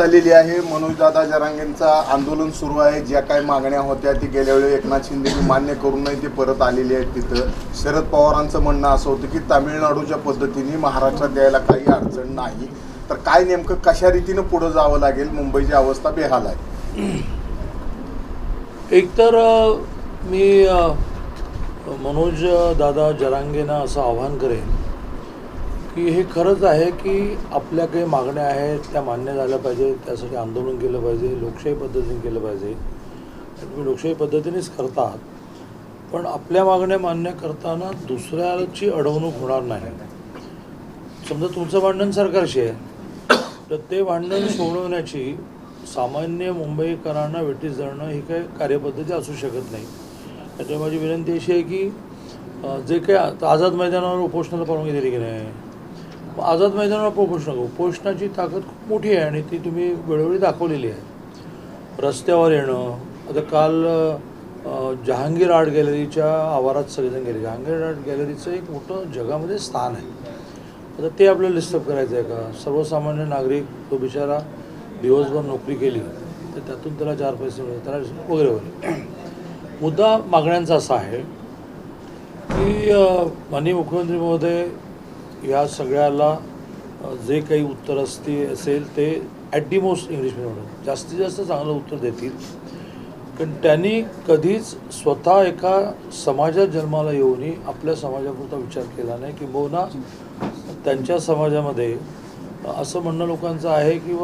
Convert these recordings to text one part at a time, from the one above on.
झालेली आहे. मनोजदादा जरांगेंचा आंदोलन सुरू आहे. ज्या काही मागण्या होत्या ती गेल्या वेळी एकनाथ शिंदेनी मान्य करूनही ते परत आलेली आहेत तिथं. शरद पवारांचं म्हणणं असं होतं की तामिळनाडूच्या पद्धतीने महाराष्ट्रात द्यायला काही अडचण नाही. तर काय नेमकं कशा रीतीनं पुढं जावं लागेल? मुंबईची अवस्था बेहाल आहे. एकतर मी मनोज दादा जरांगेंना असं आव्हान करेन की हे खरंच आहे की आपल्या काही मागण्या आहेत त्या मान्य झाल्या पाहिजे त्यासाठी आंदोलन केलं पाहिजे लोकशाही पद्धतीने केलं पाहिजे. तुम्ही लोकशाही पद्धतीनेच करतात पण आपल्या मागण्या मान्य करताना दुसऱ्याची अडवणूक होणार नाही. समजा तुमचं भांडण सरकारशी आहे तर ते भांडण सोडवण्याची सामान्य मुंबईकरांना वेटीस धरणं ही काही कार्यपद्धती असू शकत नाही. त्याच्यामुळे माझी विनंती अशी आहे की जे काही आता आझाद मैदानावर उपोषणाला परवानगी दिली की नाही? आझाद मैदानावर उपोषण उपोषणाची ताकद खूप मोठी आहे आणि ती तुम्ही वेळोवेळी दाखवलेली आहे. रस्त्यावर येणं आता काल जहांगीर आर्ट गॅलरीच्या आवारात सगळेजण गेले. जहांगीर आर्ट गॅलरीचं एक मोठं जगामध्ये स्थान आहे. आता ते आपल्याला डिस्टर्ब करायचं आहे का? सर्वसामान्य नागरिक तो बिचारा दिवसभर नोकरी केली तर त्यातून त्याला चार पैसे मिळतात त्याला वगैरे वगैरे मुद्दा मागण्यांचा असा आहे की माननीय मुख्यमंत्री महोदय या सगळ्याला जे काही उत्तर असते असेल ते ॲट दी मोस्ट इंग्लिश म्हणून जास्तीत जास्त चांगलं उत्तर देतील. कारण त्यांनी कधीच स्वतः एका समाजात जन्माला येऊनही आपल्या समाजापुरता विचार केला नाही किंबहुना त्यांच्या समाजामध्ये असं म्हणणं लोकांचं आहे की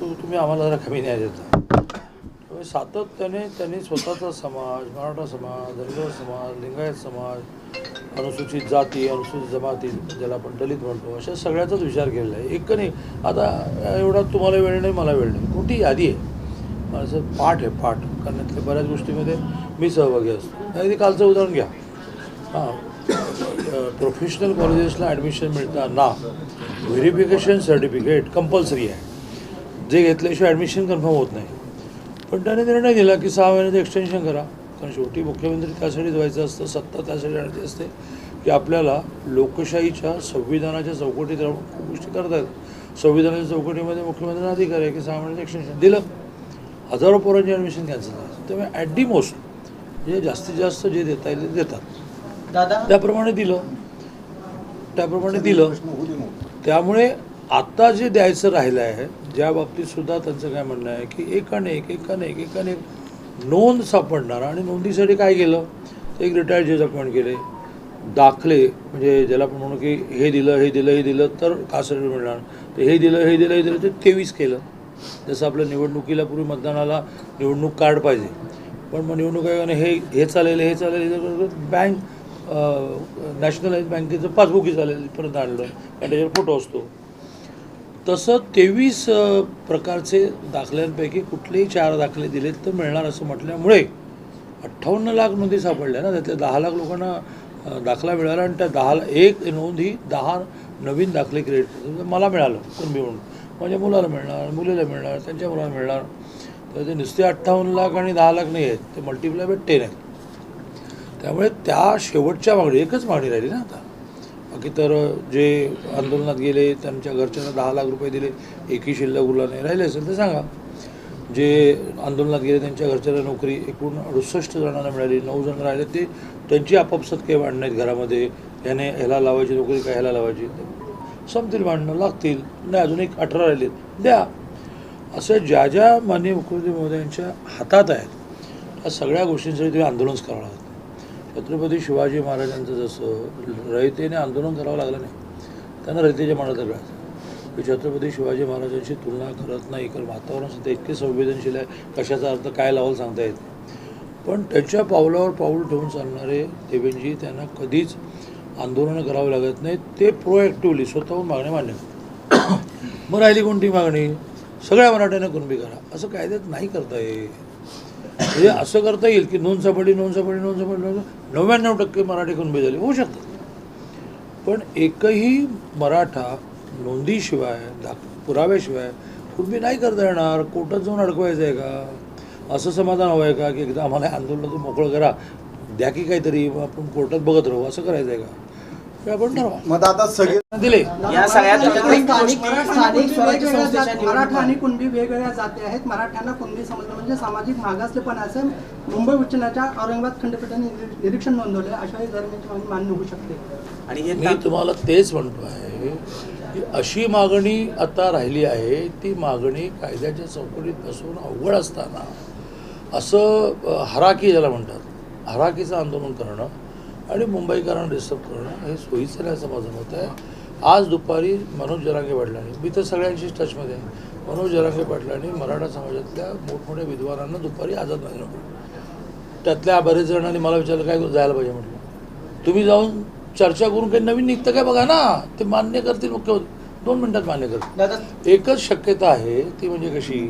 तू तुम्ही आम्हाला जरा कमी न्याय देता. त्यामुळे सातत्याने त्यांनी स्वतःचा समाज मराठा समाज धनगर समाज लिंगायत समाज अनुसूचित जाती अनुसूचित जमाती ज्याला आपण दलित म्हणतो अशा सगळ्याचाच विचार केलेला आहे. एक नाही आता एवढा तुम्हाला वेळ नाही मला वेळ नाही. मोठी यादी आहे? माझं पाठ आहे पाठ. कारण त्यातल्या बऱ्याच गोष्टीमध्ये मी सहभागी असतो. अगदी कालचं उदाहरण घ्या. हां. प्रोफेशनल कॉलेजेसला ॲडमिशन मिळताना व्हेरिफिकेशन सर्टिफिकेट कंपल्सरी आहे. जे घेतल्याशिवाय ॲडमिशन कन्फर्म होत नाही. पण त्याने निर्णय दिला की सहा महिन्याचं एक्सटेन्शन करा. कारण शेवटी मुख्यमंत्री त्यासाठीच व्हायचं असतं सत्ता त्यासाठी आणायची असते की आपल्याला लोकशाहीच्या संविधानाच्या चौकटीत राहून खूप गोष्टी करता येतात संविधानाच्या चौकटीमध्ये मुख्यमंत्र्यांना अधिकार आहे की सहा महिन्याचं एक्सटेन्शन दिलं. हजारो पोरांची ॲडमिशन कॅन्सल झालं. त्यामुळे ॲट दी मोस्ट जे जास्तीत जास्त जे देता येईल ते देतात. दादा? त्याप्रमाणे दिलं. त्याप्रमाणे दिलं. त्यामुळे आता जे द्यायचं राहिलं आहे ज्या बाबतीत सुद्धा त्यांचं काय म्हणणं आहे की एकाने एक एकाने एक एकाने एक नोंद सापडणार आणि नोंदीसाठी काय केलं? तर एक रिटायर्ड जज अपॉइंट केले. दाखले म्हणजे ज्याला आपण म्हणू की हे दिलं हे दिलं हे दिलं तर का सर्टिफिकेट मिळणार. तर हे दिलं हे दिलं हे दिलं ते तेवीस केलं. जसं आपल्या निवडणुकीला पूर्वी मतदानाला निवडणूक कार्ड पाहिजे. पण मग निवडणूक आयोगाने हे हे चालेल हे चालेल हे बँक नॅशनलाइज बँकेचं पासबुकही चालेल परत आणलं. आणि त्याच्यावर फोटो असतो. तसं तेवीस प्रकारचे दाखल्यांपैकी कुठलेही चार दाखले दिलेत तर मिळणार असं म्हटल्यामुळे अठ्ठावन्न लाख नोंदी सापडल्या ना. त्यातल्या दहा लाख लोकांना दाखला मिळाला आणि त्या दहा एक नोंद ही दहा नवीन दाखले क्रिएट म्हणजे मला मिळालं कुणबी म्हणून. माझ्या मुलाला मिळणार मुलीला मिळणार त्यांच्या मुलाला मिळणार. तर ते नुसते अठ्ठावन्न लाख आणि दहा लाख नाही आहेत. ते मल्टिप्लाय बाय टेन आहेत. त्यामुळे त्या शेवटच्या मागणी एकच मागणी राहिली ना आता. बाकी तर जे आंदोलनात गेले त्यांच्या घरच्यांना दहा लाख रुपये दिले एकही शिल्लक उरला नाही. राहिले असेल तर सांगा. जे आंदोलनात गेले त्यांच्या घरच्यांना नोकरी एकूण अडुसष्ट जणांना मिळाली नऊ जण राहिले ते त्यांची आपापसात काही भांडणं आहेत घरामध्ये. याने ह्याला लावायची नोकरी काय ह्याला लावायची? संपतील भांडणं लागतील. नाही अजून एक अठरा राहिलेत. द्या. असं ज्या ज्या माननीय मुख्यमंत्री महोदयांच्या हातात आहेत त्या सगळ्या गोष्टींसाठी तुम्ही आंदोलनच करावं लागतं. छत्रपती शिवाजी महाराजांचं जसं रयतेने आंदोलन करावं लागलं नाही त्यांना रयतेच्या मनात मिळालं की छत्रपती शिवाजी महाराजांची तुलना करत नाही कारण वातावरण सुद्धा इतके संवेदनशील आहे कशाचा अर्थ काय लावाल सांगता येत पण त्यांच्या पावलावर पाऊल ठेवून चालणारे देवेंजी त्यांना कधीच आंदोलनं करावं लागत नाही ते प्रोॲक्टिव्हली स्वतःहून मागणी मान्य मग राहिली कोणती मागणी? सगळ्या मराठ्यांना कुणबी करा. असं कायद्यात नाही करता येईल म्हणजे असं करता येईल की नोंद सापडली नोंद सापडली नोंद सापडली नोंद नव्याण्णव टक्के मराठी कुणबी झाले होऊ शकतात पण एकही मराठा नोंदीशिवाय दाख पुराव्याशिवाय कुणबी नाही करता येणार. कोर्टात जाऊन अडकवायचं आहे का? असं समाधान हवं आहे का की एकदा आम्हाला आंदोलनातून मोकळं करा? द्या की काहीतरी आपण कोर्टात बघत राहू. असं करायचं आहे का? आपण ठरवा. मग आता सगळे दिले. या मराठा. आणि कुणबी वेगवेगळ्या जाती आहेत. मराठ्यांना कुणबी समजलं म्हणजे सामाजिक मागासलेपणाचे मुंबई उच्च न्यायालयाच्या औरंगाबाद खंडपीठाने निरी- निरीक्षण नोंदवले अशाही धर्माची मागणी मान्य होऊ शकते. आणि हे मी तुम्हाला तेच म्हणतो आहे की अशी मागणी आता राहिली आहे. ती मागणी कायद्याच्या चौकटीत बसून अवघड असताना असं हराकी ज्याला म्हणतात हराकीचं आंदोलन करणं आणि मुंबईकरांना डिस्टर्ब करणं हे सोयीचं नाही असं माझं मत आहे. आज दुपारी मनोज जरांगे पाटलांनी मी तर सगळ्यांशीच टचमध्ये आहे. मनोज जरांगे पाटलांनी मराठा समाजातल्या मोठमोठ्या विद्वानांना दुपारी आझाद मैदानावर त्यातल्या बरेच जणांनी मला विचारलं काय जायला पाहिजे? म्हटलं तुम्ही जाऊन चर्चा करून काही नवीन निघतं काय बघा ना? ते मान्य करतील मुख्यमंत्री. दोन मिनिटात मान्य करतील. एकच शक्यता आहे ती म्हणजे कशी?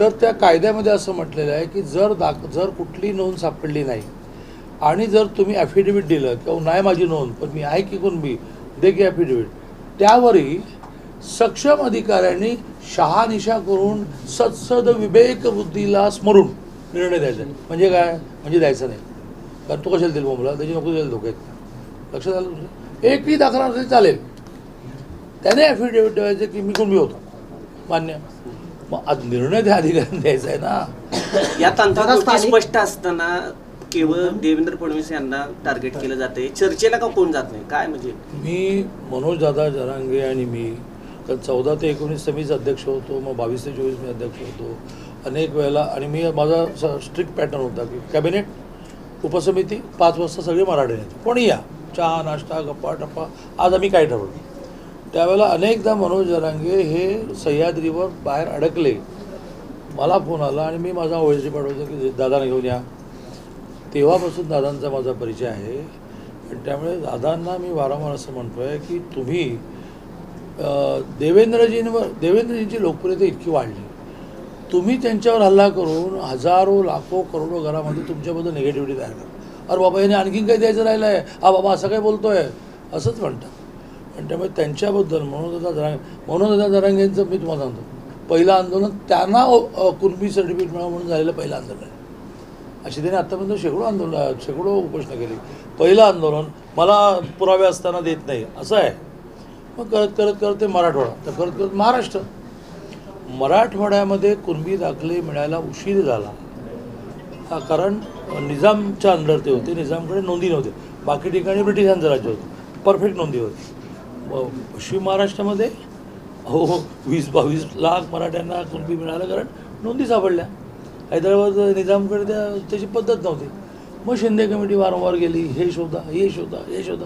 तर त्या कायद्यामध्ये असं म्हटलेलं आहे की जर दाख जर कुठली नोंद सापडली नाही आणि जर तुम्ही ॲफिडेव्हिट दिलं किंवा नाही माझी नोंद पण मी आहे की कोण मी दे की ॲफिडेव्हिट त्यावरही सक्षम अधिकाऱ्यांनी शहानिशा करून सत्सद विवेक बुद्धीला स्मरून निर्णय द्यायचा. म्हणजे काय? म्हणजे द्यायचं नाही. कारण तो कशाला देईल बोंबला? त्याची नको द्यायला धोके आहेत लक्षात आलं तुमचं? एकही दाखला नसेल चालेल. त्याने ॲफिडेव्हिट ठेवायचं की मी कुणबी होतो? मान्य. मग आज निर्णय त्या अधिकाऱ्यांनी द्यायचा आहे ना. या तंत्रात स्पष्ट असताना केवळ देवेंद्र फडणवीस यांना टार्गेट केलं जाते. चर्चेला का कोण जात नाही? काय म्हणजे? मी मनोज दादा जरांगे आणि मी कारण चौदा ते एकोणीस मीच अध्यक्ष होतो मग बावीस ते चोवीस मी अध्यक्ष होतो. अनेक वेळेला आणि मी माझा स्ट्रिक्ट पॅटर्न होता की कॅबिनेट उपसमिती पाच वाजता सगळे मराठी नेते कोणी या? चहा नाश्ता गप्पा टप्पा. आज आम्ही काय ठरवलं? त्यावेळेला अनेकदा मनोज जरांगे हे सह्याद्रीवर बाहेर अडकले. मला फोन आला आणि मी माझा ओळखी पाठवतो की दादाला घेऊन या. तेव्हापासून दादांचा माझा परिचय आहे. आणि त्यामुळे दादांना मी वारंवार असं म्हणतो आहे की तुम्ही देवेंद्रजींवर देवेंद्रजींची लोकप्रियता इतकी वाढली. तुम्ही त्यांच्यावर हल्ला करून हजारो लाखो करोडो घरामध्ये तुमच्याबद्दल निगेटिव्हिटी तयार करा अरे बाबा याने आणखीन काही द्यायचं राहिलं आहे हा बाबा असं काय बोलतोय? असंच म्हणतात. आणि त्यामुळे त्यांच्याबद्दल मनोदादा जरांगे मनोदादा जरांगेंचं मी तुम्हाला सांगतो. पहिलं आंदोलन त्यांना कुर्मी कुणबी सर्टिफिकेट मिळावं म्हणून झालेलं पहिलं आंदोलन आहे. अशी त्याने आत्तापर्यंत शेकडो आंदोलन शेकडो उपोषणं केली. पहिलं आंदोलन मला पुरावे असताना देत नाही असं आहे. मग करत करत करत ते मराठवाडा तर करत करत महाराष्ट्र. मराठवाड्यामध्ये कुणबी दाखले मिळायला उशीर झाला. हा कारण निजामच्या अंडर ते होते निजामकडे नोंदी नव्हते. बाकी ठिकाणी ब्रिटिशांचं राज्य होतं. परफेक्ट नोंदी होती. मग पश्चिम महाराष्ट्रामध्ये हो हो वीस बावीस लाख मराठ्यांना कुणबी मिळालं कारण नोंदी सापडल्या. हैदराबाद निजामकडे त्या त्याची पद्धत नव्हती. मग शिंदे कमिटी वारंवार गेली हे शोधा हे शोधा हे शोधा.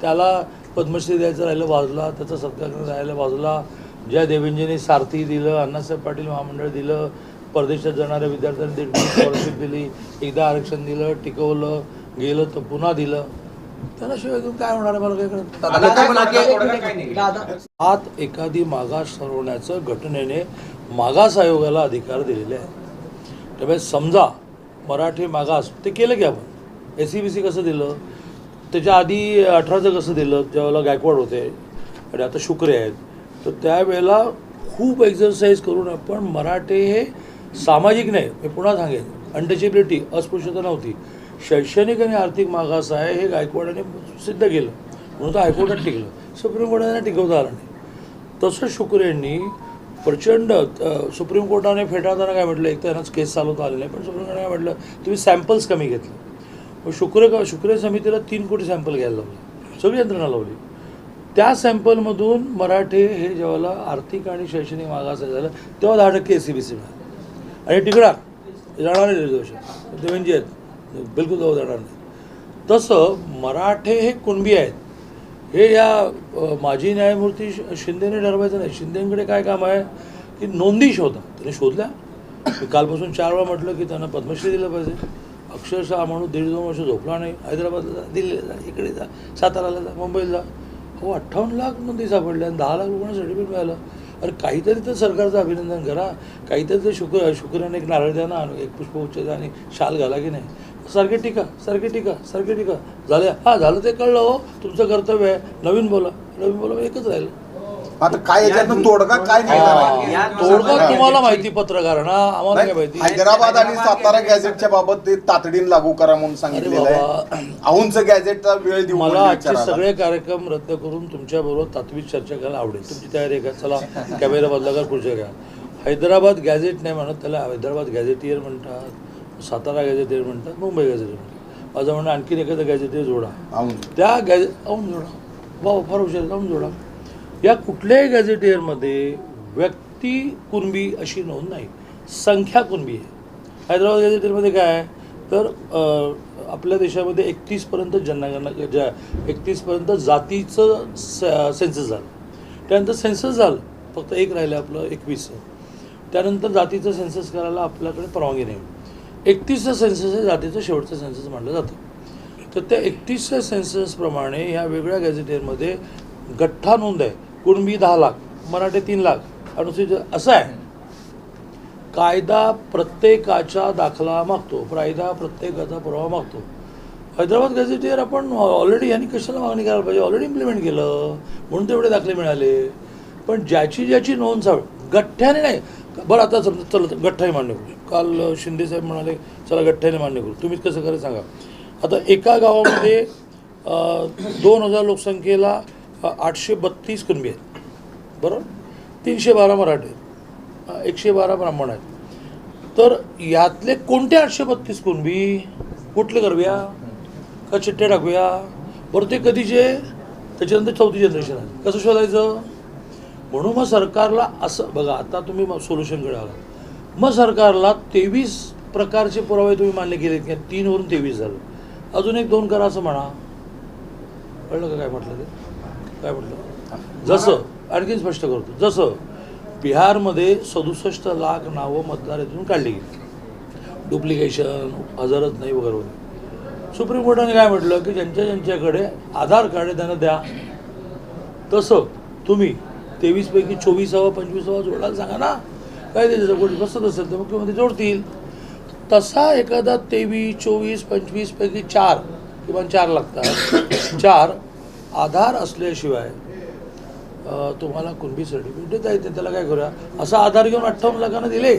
त्याला पद्मश्री द्यायचं राहिलं बाजूला त्याचा सत्कार राहिलं बाजूला. ज्या देवेंजीने सारथी दिलं अण्णासाहेब पाटील महामंडळ दिलं परदेशात जाणाऱ्या विद्यार्थ्यांना दीड स्कॉलरशिप दिली एकदा आरक्षण दिलं टिकवलं गेलं तर पुन्हा दिलं. त्याला शिवाय काय होणार आहे मला काय आत एखादी मागास ठरवण्याचं घटनेने मागास आयोगाला अधिकार दिलेले आहे त्यामुळे समजा मराठी मागास ते केलं की आपण. एस सी बी सी कसं दिलं? त्याच्या आधी अठराचं कसं दिलं? ज्यावेळेला गायकवाड होते आणि आता शुक्रे आहेत. तर त्यावेळेला खूप एक्झरसाईज करून आपण मराठे हे सामाजिक नाही मी पुन्हा सांगेन. अनटचेबिलिटी अस्पृश्यता नव्हती. शैक्षणिक आणि आर्थिक मागास आहे हे गायकवाडाने सिद्ध केलं. म्हणून तर हायकोर्टात टिकलं. सुप्रीम कोर्टाने टिकवता आलं नाही तसं शुक्र यांनी प्रचंड सुप्रीम कोर्टाने फेटाळताना काय म्हटलं एक तर केस चालवता आलेला आहे पण सुप्रीम कोर्टाने काय म्हटलं तुम्ही सॅम्पल्स कमी घेतले. मग शुक्र शुक्र समितीला तीन कोटी सॅम्पल घ्यायला लावले सगळी यंत्रणा लावली. त्या सॅम्पलमधून मराठे हे जेव्हा आर्थिक आणि शैक्षणिक मागास झालं तेव्हा दहा टक्के एस सी बी सी मिळाले. आणि टिकडा जाणार नाही रिझर्वेशन देवेंजी आहेत बिलकुल जाऊ जाणार नाही. तसं मराठे हे कुणबी आहेत? हे या माजी न्यायमूर्ती शिंदेने ठरवायचं नाही. शिंदेकडे काय काम आहे? की नोंदी शोधा. त्याने शोधल्या. मी कालपासून चार वेळा म्हटलं की त्यांना पद्मश्री दिलं पाहिजे. अक्षरशः म्हणून माणूस दीड दोन वर्ष झोपला नाही. हैदराबादला जा दिल्लीला जा इकडे जा साताराला जा मुंबईला जा. हो अठ्ठावन्न लाख नोंदी सापडल्या आणि दहा लाख लोकांना सर्टिफिकेट मिळालं. अरे काहीतरी तर सरकारचं अभिनंदन करा. काहीतरी तर शुक्र शुक्राने एक नारळ द्या ना एक पुष्पगुच्छ द्या आणि शाल घाला की नाही. सारखे टीका सारखे टीका सारखे टीका. झाल्या हां झालं ते कळलं हो. तुमचं कर्तव्य आहे. नवीन बोला. नवीन बोला एकच राहिलं. आता काय याच्यातनं तोडगा काय निघणार आहे? या थोडक्यात तुम्हाला माहिती पत्रकारांना आम्हाला काय नाही, माहिती. हैदराबाद आणि सातारा गॅझेटच्या बाबत ते तातडीने लागू करा म्हणून सांगितलेलं अरे आहे औंचं गॅझेटचा वेळ देऊ मला म्हणून आजचे विचारायला. सगळे कार्यक्रम रद्द करून तुमच्याबरोबर तात्विक चर्चा करायला आवडेल. तुमची तयारी आहे का चला कॅमेरा बदला कर पुढच्या घ्या. हैदराबाद गॅझेट नाही म्हणत त्याला हैदराबाद गॅझेटियर म्हणतात. सातारा गॅझेटियर म्हणतात मुंबई गॅझेटियर म्हणतात. माझं म्हणणं आणखीन एखादं गॅझेटियर जोडा. त्या गॅझे औन जोडा. वा फार हुशार जाऊन जोडा. या कुठल्याही गॅझेटियरमध्ये व्यक्ती कुणबी अशी नोंद नाही. संख्या कुणबी आहे? हैदराबाद गॅझेटियरमध्ये काय आहे? तर आपल्या देशामध्ये एकतीसपर्यंत जनगणना ज्या एकतीसपर्यंत जातीचं सेन्सस झालं. त्यानंतर सेन्सस झालं. फक्त एक राहिलं आपलं एकवीसचं. त्यानंतर जातीचं सेन्सस करायला आपल्याकडे परवानगी नाही. एकतीसचं सेन्सस हे जातीचं शेवटचं सेन्सस मानलं जातं. तर त्या एकतीसच्या सेन्ससप्रमाणे ह्या वेगळ्या गॅझेटेरमध्ये गठ्ठा नोंद आहे. कुणबी दहा लाख मराठी तीन लाख अनुसूचित असं आहे. कायदा प्रत्येकाच्या दाखला मागतो कायदा प्रत्येकाचा पुरावा मागतो. हैदराबाद गॅझेटियर आपण ऑलरेडी यांनी कशाला मागणी करायला पाहिजे? ऑलरेडी इम्प्लिमेंट केलं. म्हणून तेवढे दाखले मिळाले. पण ज्याची ज्याची नोंद साव गठ्ठ्याने नाही बरं आता समजा चला गठ्ठाही मान्य करू. काल शिंदेसाहेब म्हणाले चला गठ्ठाईने मान्य करू. तुम्हीच कसं करायचं सांगा. आता एका गावामध्ये दोन हजार लोकसंख्येला आठशे बत्तीस कुणबी आहेत. बरोबर? तीनशे बारा मराठी आहेत. एकशे बारा ब्राह्मण आहेत. तर यातले कोणते आठशे बत्तीस कुणबी? कुठले करूया? का चिठ्ठ्या टाकूया? बरं ते कधीचे? त्याच्यानंतर चौथी जनरेशन आहे. कसं शोधायचं? म्हणून मग सरकारला असं बघा आता तुम्ही मग सोल्युशनकडे आलात. मग सरकारला तेवीस प्रकारचे पुरावे तुम्ही मान्य केलेत की तीनवरून तेवीस झालं. अजून एक दोन करा असं म्हणा. कळलं का काय म्हटलं ते? काय म्हटलं? जसं आणखीन स्पष्ट करतो. जसं बिहारमध्ये सदुसष्ट लाख नावं मतदार यातून काढली गेली. डुप्लिकेशन हजरच नाही वगैरे वगैरे. सुप्रीम कोर्टाने काय म्हटलं की ज्यांच्या ज्यांच्याकडे आधार कार्ड आहे त्यांना द्या. तसं तुम्ही तेवीसपैकी चोवीसावा पंचवीसावा जोडायला सांगा ना. काय त्याच्या कोणी बसत असेल तर मुख्यमंत्री जोडतील. तसा एखादा तेवीस चोवीस पंचवीसपैकी चार किंवा चार लागतात. चार आधार असल्याशिवाय तुम्हाला कुणबी सर्टिफिकेट देता येते. त्याला काय करूया? असा आधार घेऊन अठ्ठावन्न लाखांना दिले.